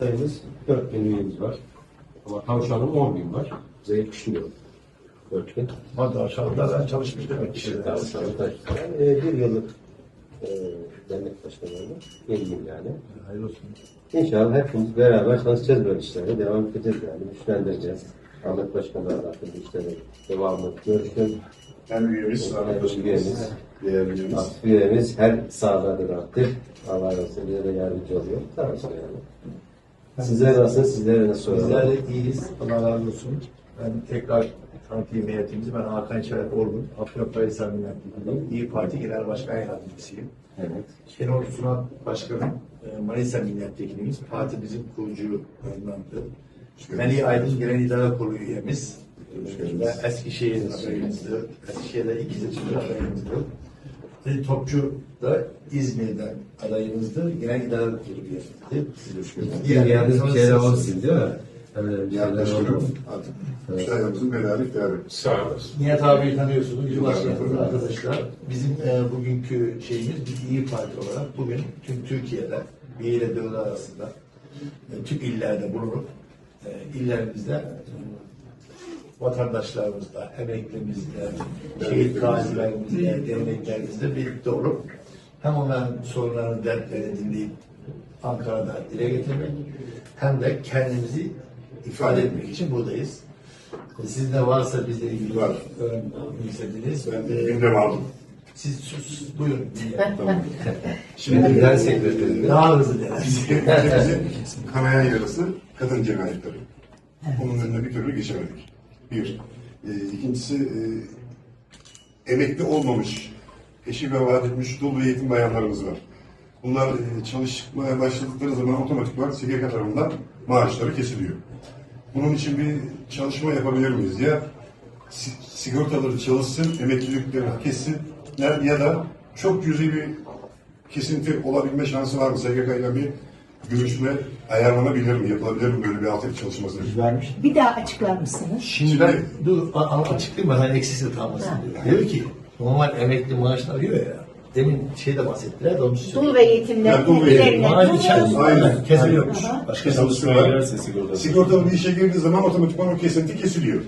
sayımız 4000 üyemiz var. Ama tavşanın 10 bin var. Bize yetişmiyor. 4000. Hadi aşağıda ben çalışmıştım. Tavşan'da yani e, bir yıllık e, dernek başkanlarına 7 bin yani. Hayırlı olsun. İnşallah hepimiz beraber çalışacağız böyle işlere. Devam edeceğiz yani. Güçlendireceğiz. Ahmet Başkan'la alakalı işleri devamlı görüşeceğiz. Hem üyemiz, Hem arkadaşımız, üyemiz. üyemiz. Her sahada da aktif. Allah razı olsun. Bize de yardımcı oluyor. Sağ olsun yani. Sizler nasılsınız? Sizlere nasıl Bizler soralım? de iyiyiz. Allah razı olsun. Ben tekrar tanıtayım niyetimizi. Ben Hakan Çelet Orgun. Afyonkarahisar Milletvekiliyim. İyi Parti Genel Başkan Yardımcısıyım. Evet. Şenol Sunat Başkanım. e, Manisa Milletvekilimiz. Partimizin kurucu önlemdi. Melih Aydın Genel İdare Kurulu üyemiz. Ve Eskişehir adayımızdır. Eskişehir'de iki seçimde adayımızdır. Ali Topçu da İzmir'den adayımızdır. Genel İdare Kurulu üyemizdir. Diğer yerde bir şeyler olsun. olsun değil mi? Yaklaşıyorum. Artık Müşterilerimizin bedellik değerli. Sağ olasın. Nihat abiyi tanıyorsunuz, Cumhurbaşkanımız arkadaşlar. Bizim e, bugünkü şeyimiz bir İyi Parti olarak bugün tüm Türkiye'de bir ile dört arasında e, tüm illerde bulunup e, illerimizde e, vatandaşlarımızla, emeklimizle, şehit gazilerimizle, derneklerimizle birlikte olup hem onların sorunlarını, dertlerini dinleyip Ankara'da dile getirmek hem de kendimizi ifade etmek için buradayız. Sizin de varsa bizle ilgili Var. istediğiniz. Ben de gündem aldım. siz sus, buyurun. Tamam. Şimdi İdare Sekreteri. Daha hızlı. Ülkemizin kanayan yarısı kadın cinayetleri. Onun önüne bir türlü geçemedik. Bir. E, ikincisi e, emekli olmamış, eşi vefat etmiş dul ve yetim bayanlarımız var. Bunlar e, çalışmaya başladıkları zaman otomatikman SGK tarafından maaşları kesiliyor. Bunun için bir çalışma yapabilir miyiz? Ya si- sigortaları çalışsın, emekliliklerini hak etsinler ya da çok cüzi bir kesinti olabilme şansı var mı? SGK ile bir görüşme ayarlanabilir mi? Yapılabilir mi böyle bir altyapı çalışması? Vermiş. Bir daha açıklar mısınız? Şimdi ben dur a- a- açıklayayım ben hani eksisi kalmasın diyor. Diyor ki normal emekli maaşını arıyor ya. Demin şeyde bahsettiler de onu söyleyeyim. Dul ve yetimler Ya, dul ve yetim. Maaş dul Aynen. aynen kesiliyormuş. Aha. Başka Çalışmalar, sigortalı bir işe girdiği zaman otomatikman o kesinti kesiliyor.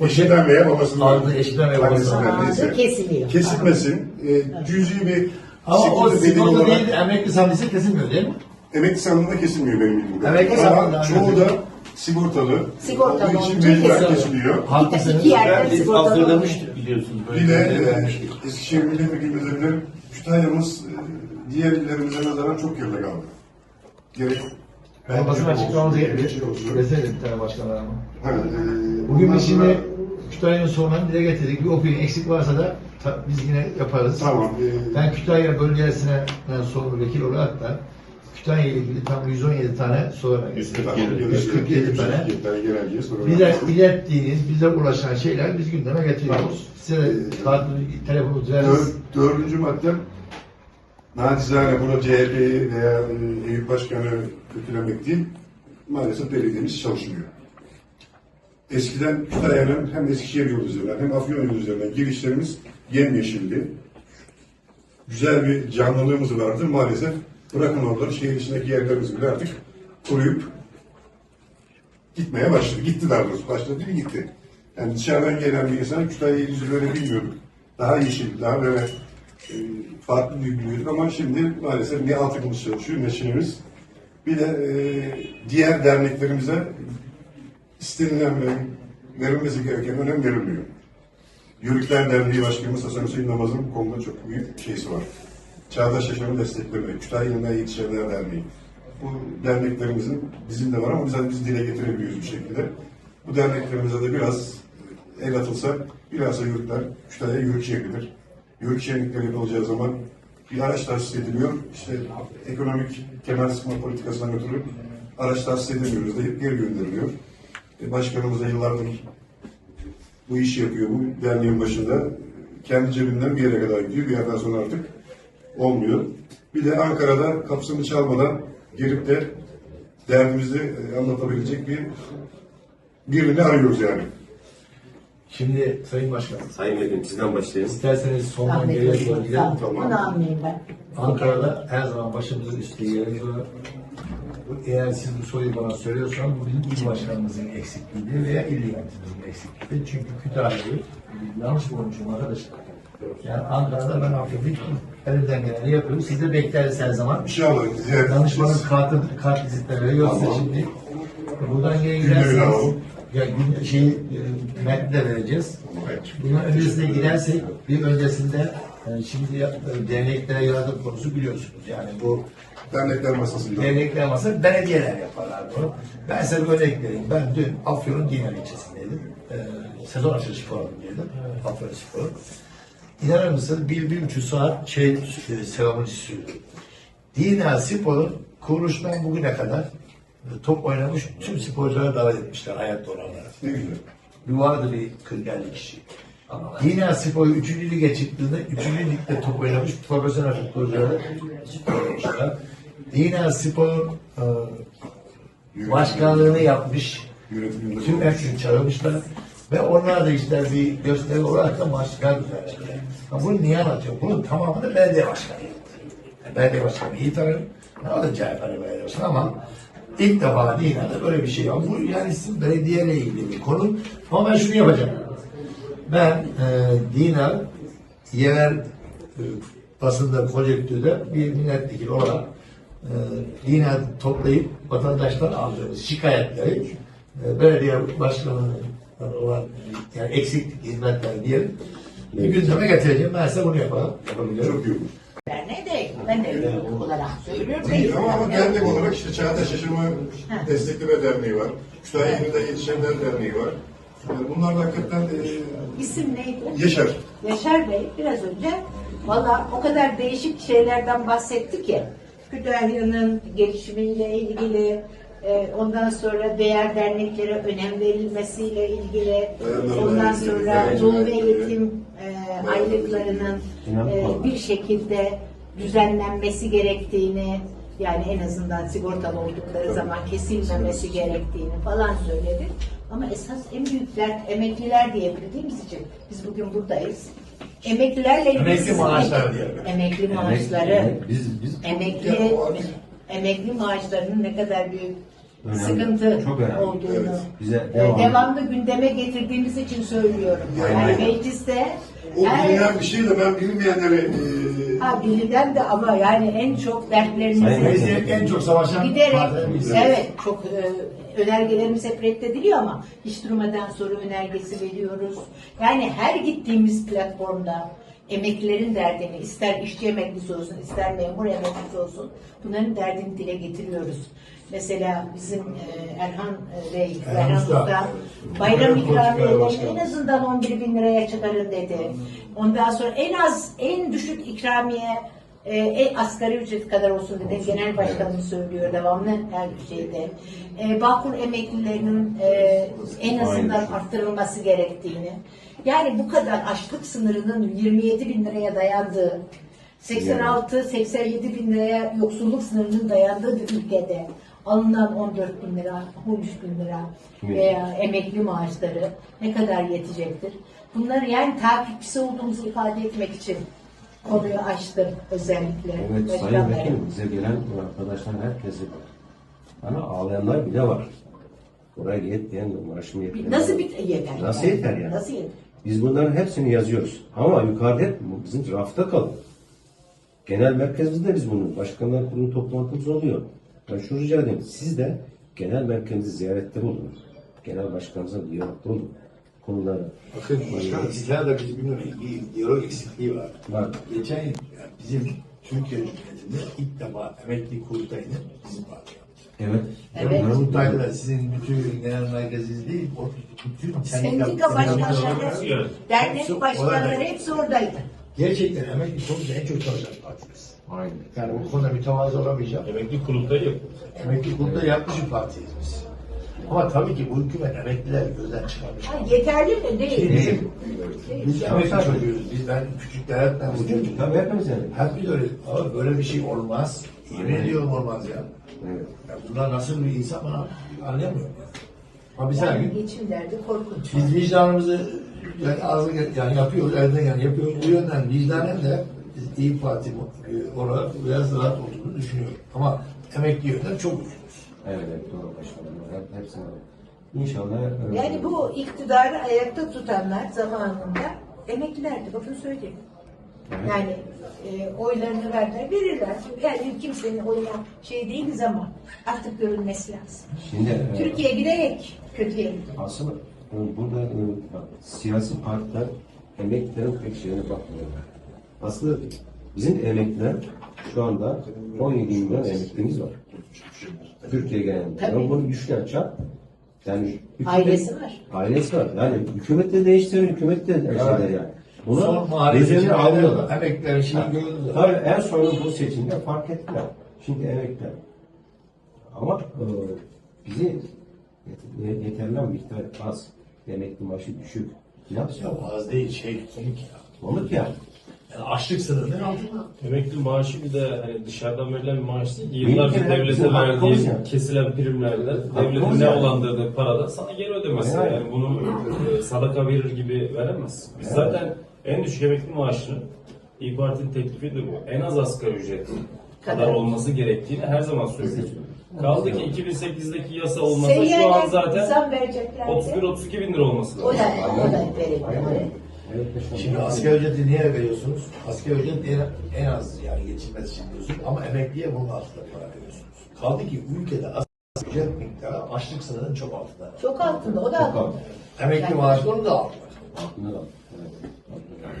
Eşinden veya babasından. Aldığı eşinden veya babasından. Annesinden, kesiliyor. Kesilmesin. E, cüzi bir Ama o sigorta değil emekli sandıysa kesilmiyor değil mi? Emekli sandığında kesilmiyor benim bildiğim. Emekli Ama sandığında, çoğu da sigortalı. Sigortalı olduğu için mecburen kesiliyor. kesiliyor. Haklısınız. İki yerden Biz sigortalı hazırlamıştık biliyorsunuz. Böyle Bir de e. Eskişehir milletvekilimizde bile Kütahya'mız e, diğer illerimize nazaran çok geride kaldı. Gerek Ben basın olsun. Desene bir tane başkanlar ama. E, Bugün biz şimdi Kütahya'nın sorunlarını dile getirdik. Bir opinion eksik varsa da ta- biz yine yaparız. Tamam. e, Ben Kütahya bölgesine ben sorumlu vekil olarak da Kütahya ile ilgili tam 117 tane soru verdim. 147 147 tane. 147 tane genelgeyi sorun. Bize ilettiğiniz, bize ulaşan şeyler biz gündeme getiriyoruz. Size kart, telefonu. Dör, dördüncü maddem nacizane burada CHP'yi veya e, Eyüp Başkanı kötülemek değil. Maalesef belediyemiz çalışmıyor. Eskiden Kütahya'nın hem Eskişehir yolu üzerinden hem Afyon yolu üzerinden girişlerimiz yemyeşildi. Güzel bir canlılığımız vardı. Maalesef bırakın oraları şehir içindeki yerlerimiz bile artık kuruyup gitmeye başladı. Gitti daha doğrusu. Başladı değil gitti. Yani dışarıdan gelen bir insan Kütahya'yı yüzü böyle bilmiyorduk. Daha yeşil, daha böyle e, farklı biliyorduk ama şimdi maalesef ne altyapımız çalışıyor ne şeyimiz. Bir de e, diğer derneklerimize istenilen ve verilmesi gereken önem verilmiyor. Yörükler Derneği Başkanımız Hasan Hüseyin Namaz'ın bu konuda çok büyük şeysi var. Çağdaş Yaşamı Destekleme, Kütahya Yeniden Yetişenler Derneği. Bu derneklerimizin bizim de var ama biz, biz dile getirebiliyoruz bir şekilde. Bu derneklerimize de biraz el atılsa biraz da yörükler Kütahya yörük şehridir. Yörük şehirlikleri yapılacağı zaman bir araç tahsis ediliyor. İşte ekonomik kemer sıkma politikasından ötürü araç tahsis edemiyoruz deyip geri gönderiliyor. E, başkanımız da yıllardır bu işi yapıyor. Bu derneğin başında kendi cebinden bir yere kadar gidiyor. Bir yerden sonra artık olmuyor. Bir de Ankara'da kapısını çalmadan gelip de derdimizi e, anlatabilecek bir birini arıyoruz yani. Şimdi Sayın Başkan, Sayın Vekilim sizden başlayalım. isterseniz sondan geriye doğru gidelim. olun. Onu anlayayım ben. Ankara'da her zaman başımızın üstü yerimiz var. bu- eğer siz bu soruyu bana söylüyorsanız bu bizim il başkanımızın eksikliğidir veya il yönetimimizin eksikliğidir. Çünkü Kütahya'yı yanlış bulmuşum arkadaşlar. Yani Ankara'da ben affedip elimden geleni yapıyorum. Siz de bekleriz her zaman. İnşallah ziyaret Danışmanın edeceğiz. kartı, kart vizitleri yoksa Tamam. şimdi buradan geri Günleri giderseniz ya gün, şey, e, metni de vereceğiz. Bunun öncesine gidersek bir öncesinde e, şimdi e, derneklere yardım konusu biliyorsunuz. Yani bu Dernekler masasında. dernekler masa belediyeler yaparlar bunu. Ben size bir örnek vereyim. Ben dün Afyon'un Dinar ilçesindeydim. E, sezon açılışı forumundaydım. Afyon Spor. İnanır mısın bir buçuk saat şey e, selamını sürdü. Dinar Spor'un kuruluştan bugüne kadar e, top oynamış tüm sporculara davet etmişler hayatta olanlara. Ne güzel. Bir vardı bir 40-50 kişi. Yine Spor'u 3. lige çıktığında 3. ligde top oynamış profesyonel futbolcuları oynamışlar. Yine Spor'un e, başkanlığını yapmış tüm hepsini çağırmışlar. Ve onlar da işte bir gösteri olarak da maçlar düzenlemişler. Ha, bunu niye anlatıyorum? Bunun tamamını belediye başkanı yaptı. Yani belediye başkanı iyi tanırım. O da CHP'li belediye başkanı ama ilk defa Dina'da böyle bir şey var. Bu yani sizin belediyeyle ilgili bir konu. Ama ben şunu yapacağım. Ben e, Dina yerel e, basında konjektürde bir milletvekili olarak e, Dina toplayıp vatandaştan aldığımız şikayetleri e, belediye başkanının olan yani eksiklik hizmetler diyelim bir gündeme getireceğim. Ben size bunu yapalım. Yapabiliyorum. çok iyi olur. Ne de ben de olarak söylüyorum. İyi ama, ama dernek olarak işte Çağdaş Yaşamı Destekleme Derneği var. Kütahya Yeniden Yetişenler Derneği var. Yani bunlar da hakikaten e, İsim neydi? Yaşar. Yaşar Bey biraz önce valla o kadar değişik şeylerden bahsetti ki Kütahya'nın gelişimiyle ilgili ondan sonra değer derneklere önem verilmesiyle ilgili ondan sonra ruh ve eğitim e, aylıklarının e, bir şekilde düzenlenmesi gerektiğini yani en azından sigortalı oldukları zaman kesilmemesi gerektiğini falan söyledi. Ama esas en büyük dert emekliler diyebildiğimiz için biz bugün buradayız. Emeklilerle ilgili Emekli maaşları diyelim. Emekli maaşları. Biz, biz Emekli, emekli maaşlarının ne kadar büyük Önemli, sıkıntı çok önemli. olduğunu Evet. Bize e, devamlı- devamlı gündeme getirdiğimiz için söylüyorum. Yani- Yani mecliste O her- bilinen bir şey de ben bilmeyenlere e, Ha bilinen de ama yani en çok dertlerimizi en çok savaşan giderek evet çok e, önergelerimiz hep reddediliyor ama hiç durmadan sonra önergesi veriyoruz. Yani her gittiğimiz platformda emeklilerin derdini ister işçi emeklisi olsun ister memur emeklisi olsun bunların derdini dile getiriyoruz. Mesela bizim e, Erhan e, Bey, Erhan Erhan Usta. Usta bayram ikramiyelerini en azından 11 bin liraya çıkarın dedi. Ondan sonra en az en düşük ikramiye e, en asgari ücret kadar olsun dedi. Genel başkanımız söylüyor devamlı her şeyde. E, Bağkur emeklilerinin e, en azından arttırılması gerektiğini. Yani bu kadar açlık sınırının 27 bin liraya dayandığı 86-87 bin liraya yoksulluk sınırının dayandığı bir ülkede alınan 14 bin lira, 13 bin lira veya emekli maaşları ne kadar yetecektir? Bunları yani takipçisi olduğumuzu ifade etmek için konuyu açtım özellikle. Evet Sayın. Vekilim bize gelen arkadaşlar herkesi var. Bana ağlayanlar bile var. Oraya git diyen maaşım yetmiyor. Nasıl bir yeter? Nasıl yeter yani? Nasıl yeter? Biz bunların hepsini yazıyoruz. Ama yukarıda hep bizim rafta kalıyor. Genel merkezimizde biz bunu, başkanlar kurulu toplantımız oluyor. Ben şunu rica edeyim, siz de genel merkezimizi ziyarette bulunun. Genel başkanımıza diyalogda olun. Konuları. Bakın başkanım sizler de bizim bir, bir diyalog eksikliği var. Var. Geçen yıl yani bizim Türkiye Cumhuriyeti'nde ilk defa emekli kurultayını bizim parti. Evet. Evet. Yani kurultayda da sizin bütün genel merkeziniz değil, o bütün Sendika başkanları, dernek başkanları hepsi oradaydı. Gerçekten emekli kurulda en çok çalışan partimiz. Aynen. Yani bu konuda mütevazı olamayacağım. Emekli kurultayı yapıyoruz. Emekli kurulda yapmış bir partiyiz biz. Ama tabii ki bu hükümet emekliler gözden çıkarmış. Ha, yeterli mi? Değil. Bizim, biz emekli çocuğuyuz. Biz ben küçük devletten bu çocuk. Tabii hepimiz yani. Hep biz öyle. Abi böyle bir şey olmaz. Yemin ediyorum olmaz ya. Evet. ya bunlar nasıl bir insan bana anlayamıyorum. Ama biz Yani gün geçim derdi korkunç. biz vicdanımızı yani ağzı yani yapıyoruz, elden yani yapıyoruz. Bu yönden vicdanen de İyi Parti e, olarak biraz rahat olduğunu düşünüyorum. Ama emekli yönden çok üzgünüz. Evet, evet doğru başkanım. Hep, hepsine İnşallah. e, Yani bu iktidarı ayakta tutanlar zamanında emeklilerdi. Bakın söyleyeyim. Yani e, oylarını verdiler, verirler. Yani kimsenin oyuna şey değiliz ama artık görülmesi lazım. Şimdi e, Türkiye giderek kötüye gidiyor. aslında e, burada e, bak, siyasi partiler emeklilerin pek şeyine bakmıyorlar. Aslında bizim emekliler şu anda 17 milyon emeklimiz var. Türkiye genelinde. Yani bunu üçgen çarp. Yani hükümet- Ailesi var. Ailesi var. Yani hükümet de değiştirir, hükümet de değiştirir yani. Mahalle göz önüne seçimlerde almıyorlar. emeklilerin şeyi gördüler. Tabii en sonunda bu seçimde fark ettiler. Şimdi emekliler. Ama e, bizi yet- yeterli miktar az. Emekli maaşı düşük. Ne Ya yapacağız? az değil şey komik ya. Olur ki yani. Yani açlık sınırının altında. Emekli maaşı bir de hani dışarıdan verilen bir maaş değil. Yıllarca Benim devlete bizim hakkımız verdiği yani. kesilen primlerle devletin Hakkımız ne yani. olandırdığı parada sana geri ödemesi. Aynen. Yani bunu e, sadaka verir gibi veremez. Biz zaten en düşük emekli maaşının İYİ Parti'nin teklifi de bu. En az asgari ücret kadar Kadar. olması gerektiğini her zaman söylüyoruz. Kaldı ki 2008'deki yasa olmasa şu an zaten zam vereceklerdi. 31-32 bin lira olması O lazım. da, o da verildi. Aynen. Evet. Şimdi asgari ücreti niye veriyorsunuz? Asgari ücret en, en az yani geçinmez için diyorsunuz ama emekliye bunun altında para veriyorsunuz. Kaldı ki ülkede asgari ücret miktarı açlık sınırının çok altında. Çok altında, o da Çok altında. altında. Emekli Yani- onun da altında. Aklına al. Evet, aklına al.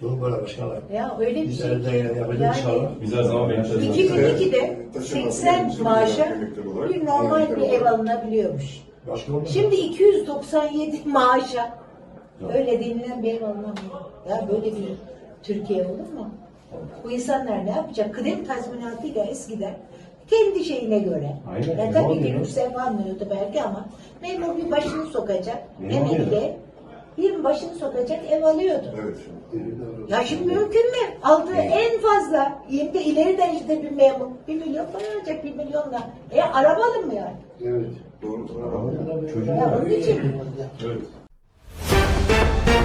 Durum böyle başkanlar. Ya öyle bir Biz şey ki, inşallah. Biz her zaman bekleriz. 2002'de Taşınmaz 80 bizim maaşa bir normal bir ev alınabiliyormuş. Şimdi 297 maaşa öyle denilen bir ev alınamıyor. Ya böyle bir Türkiye olur mu? Bu insanlar ne yapacak? Kıdem tazminatıyla eskiden kendi şeyine göre. Aynen, Ya tabii ki lüks ev almıyordu belki ama memur bir başını sokacak. Emekli bir başını sokacak ev alıyordu. Evet. Ya şimdi mümkün mü? Aldığı en fazla, şimdi ileriden işte bir memur, bir milyon para alacak bir milyonla. E araba alınmıyor. Evet. Doğru. Çocuğun Ya onun için Evet. Thank you.